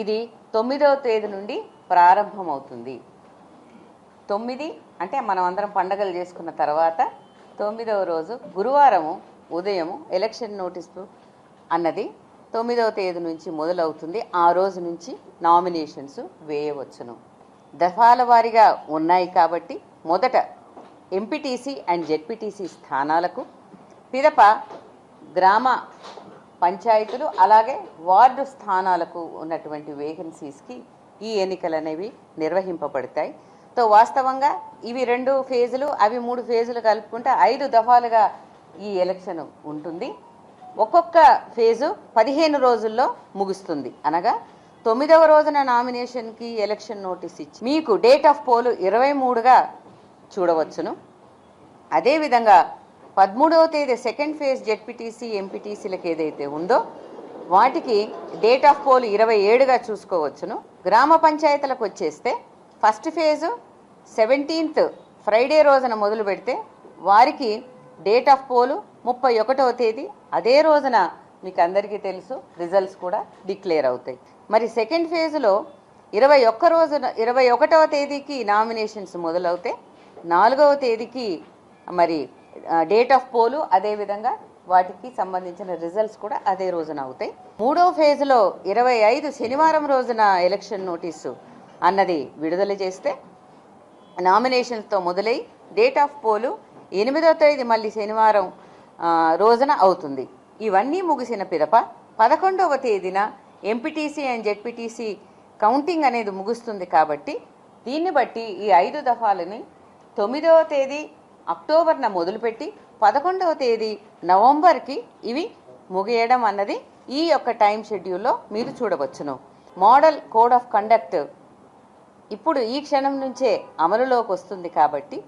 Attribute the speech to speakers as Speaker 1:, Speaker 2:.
Speaker 1: ఇది తొమ్మిదవ తేదీ నుండి ప్రారంభమవుతుంది. తొమ్మిది అంటే మనం అందరం పండగలు చేసుకున్న తర్వాత తొమ్మిదవ రోజు గురువారము ఉదయము ఎలక్షన్ నోటీసు అన్నది తొమ్మిదవ తేదీ నుంచి మొదలవుతుంది. ఆ రోజు నుంచి నామినేషన్స్ వేయవచ్చును. దఫాల వారీగా ఉన్నాయి కాబట్టి మొదట ఎంపీటీసీ అండ్ జెడ్పీటీసీ స్థానాలకు పిదప గ్రామ పంచాయతీలు అలాగే వార్డు స్థానాలకు ఉన్నటువంటి వేకెన్సీస్కి ఈ ఎన్నికలు అనేవి నిర్వహింపబడతాయి. తో వాస్తవంగా ఇవి రెండు ఫేజులు అవి మూడు ఫేజులు కలుపుకుంటే ఐదు దఫాలుగా ఈ ఎలక్షన్ ఉంటుంది. ఒక్కొక్క ఫేజు పదిహేను రోజుల్లో ముగుస్తుంది. అనగా తొమ్మిదవ రోజున నామినేషన్కి ఎలక్షన్ నోటీస్ ఇచ్చి మీకు డేట్ ఆఫ్ పోలు ఇరవై మూడుగా చూడవచ్చును. అదేవిధంగా పదమూడవ తేదీ సెకండ్ ఫేజ్ జెడ్పీటీసీ ఎంపీటీసీలకు ఏదైతే ఉందో వాటికి డేట్ ఆఫ్ పోల్ ఇరవై ఏడుగా చూసుకోవచ్చును. గ్రామ పంచాయతీలకు వచ్చేస్తే ఫస్ట్ ఫేజు సెవెంటీన్త్ ఫ్రైడే రోజున మొదలు పెడితే వారికి డేట్ ఆఫ్ పోలు ముప్పై ఒకటవ తేదీ. అదే రోజున మీకు అందరికీ తెలుసు రిజల్ట్స్ కూడా డిక్లేర్ అవుతాయి. మరి సెకండ్ ఫేజ్లో ఇరవై ఒక్క రోజున ఇరవై ఒకటవ తేదీకి నామినేషన్స్ మొదలవుతాయి. నాలుగవ తేదీకి మరి డేట్ ఆఫ్ పోలు అదేవిధంగా వాటికి సంబంధించిన రిజల్ట్స్ కూడా అదే రోజున అవుతాయి. మూడో ఫేజ్లో ఇరవై ఐదు శనివారం రోజున ఎలక్షన్ నోటీసు అన్నది విడుదల చేస్తే నామినేషన్స్తో మొదలై డేట్ ఆఫ్ పోలు ఎనిమిదో తేదీ మళ్ళీ శనివారం రోజున అవుతుంది. ఇవన్నీ ముగిసిన పిదప పదకొండవ తేదీన ఎంపీటీసీ అండ్ జెడ్పీటీసీ కౌంటింగ్ అనేది ముగుస్తుంది కాబట్టి దీన్ని బట్టి ఈ ఐదు దఫాలని తొమ్మిదవ తేదీ అక్టోబర్న మొదలుపెట్టి పదకొండవ తేదీ నవంబర్కి ఇవి ముగియడం అన్నది ఈ యొక్క టైం షెడ్యూల్లో మీరు చూడవచ్చును. మోడల్ కోడ్ ఆఫ్ కండక్ట్ ఇప్పుడు ఈ క్షణం నుంచే అమలులోకి వస్తుంది కాబట్టి